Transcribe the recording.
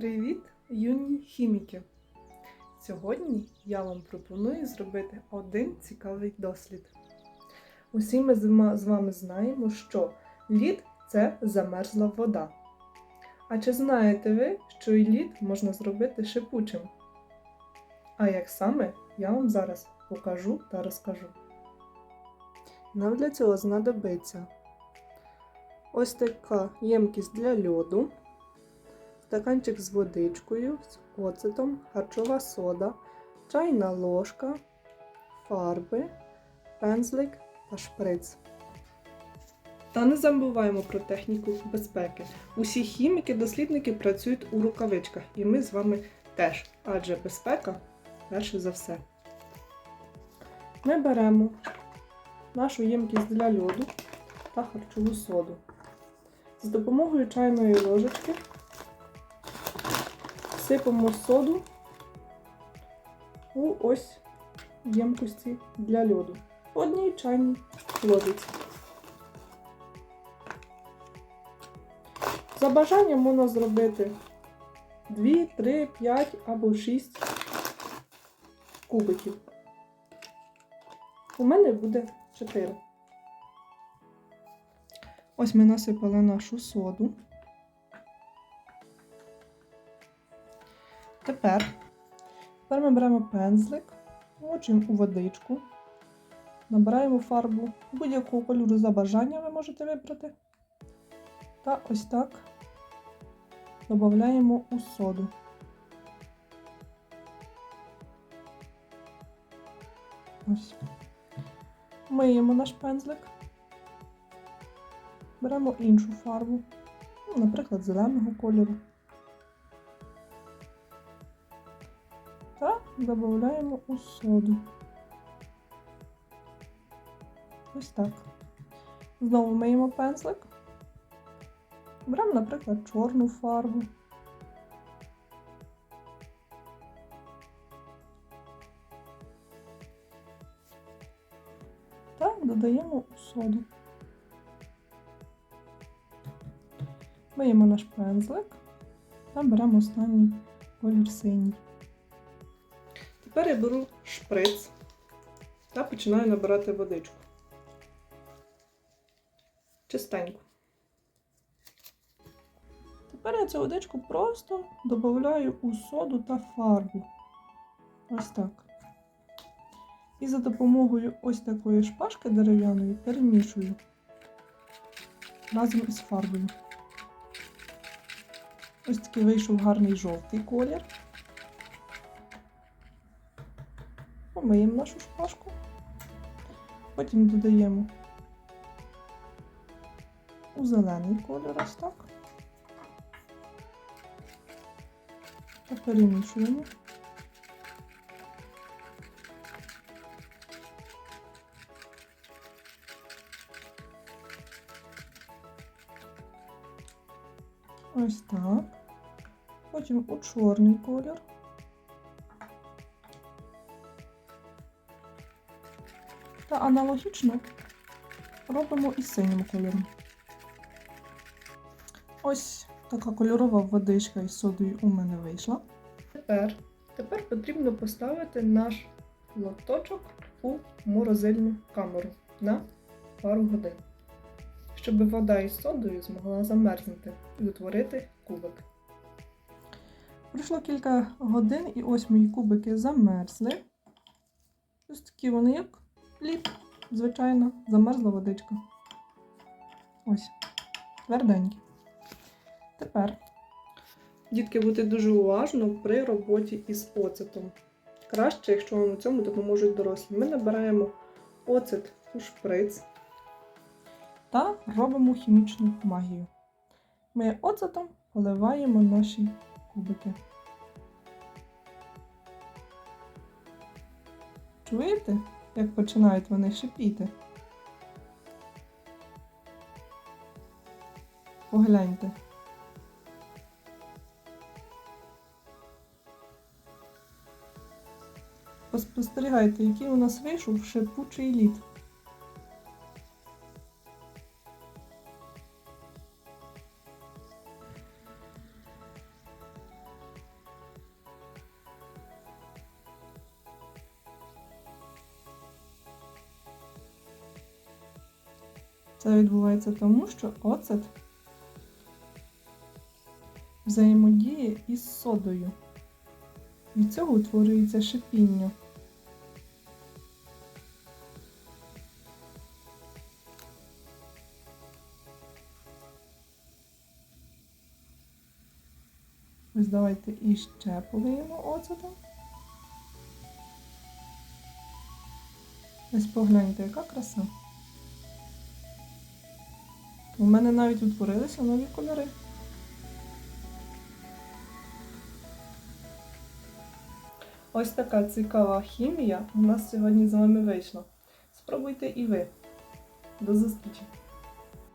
Привіт, юні хіміки! Сьогодні я вам пропоную зробити один цікавий дослід. Усі ми з вами знаємо, що лід це замерзла вода. А чи знаєте ви, що і лід можна зробити шипучим? А як саме, я вам зараз покажу та розкажу. Нам для цього знадобиться ось така ємкість для льоду стаканчик з водичкою, з оцетом, харчова сода, чайна ложка, фарби, пензлик та шприц. Та не забуваємо про техніку безпеки. Усі хіміки-дослідники працюють у рукавичках, і ми з вами теж, адже безпека перше за все. Ми беремо нашу ємкість для льоду та харчову соду. З допомогою чайної ложечки Сипемо соду у ось ємкості для льоду. Одній чайній ложиці. За бажанням можна зробити 2, 3, 5 або 6 кубиків. У мене буде 4. Ось ми насипали нашу соду. Тепер, тепер ми беремо пензлик, мочуємо у водичку, набираємо фарбу будь-якого кольору за бажанням ви можете вибрати. Та ось так додаємо у соду. Ось. Миємо наш пензлик. Беремо іншу фарбу, наприклад, зеленого кольору. Додаємо у соду. Ось так. Знову миємо пензлик. Беремо, наприклад, чорну фарбу. Та додаємо у соду. Миємо наш пензлик та беремо останній колір синій. Тепер я беру шприц та починаю набирати водичку. Чистенько. Тепер я цю водичку просто додаю у соду та фарбу. Ось так. І за допомогою ось такої шпажки дерев'яної перемішую разом із фарбою. Ось такий вийшов гарний жовтий колір. Помиємо нашу шпажку. Потім додаємо у зелений кольор ось так. Та перемішуємо. Ось так. Потім у чорний колір. Та аналогічно робимо і синім кольором. Ось така кольорова водичка із содою у мене вийшла. Тепер, тепер потрібно поставити наш лоточок у морозильну камеру на пару годин, щоб вода із содою змогла замерзнути і утворити кубик. Пройшло кілька годин, і ось мої кубики замерзли. Ось такі вони як лід, звичайно, замерзла водичка. Ось, тверденькі. Тепер, дітки, бути дуже уважно при роботі із оцетом. Краще, якщо вам у цьому допоможуть дорослі. Ми набираємо оцет у шприц та робимо хімічну магію. Ми оцетом поливаємо наші кубики. Чуєте? Як починають вони шипіти. Погляньте. Поспостерігайте, який у нас вийшов шипучий лід. Це відбувається тому, що оцет взаємодіє із содою. Від цього утворюється шипіння. Ось давайте іще полиємо оцетом. Ось погляньте, яка краса. У мене навіть утворилися нові кольори. Ось така цікава хімія у нас сьогодні з вами вийшла. Спробуйте і ви. До зустрічі!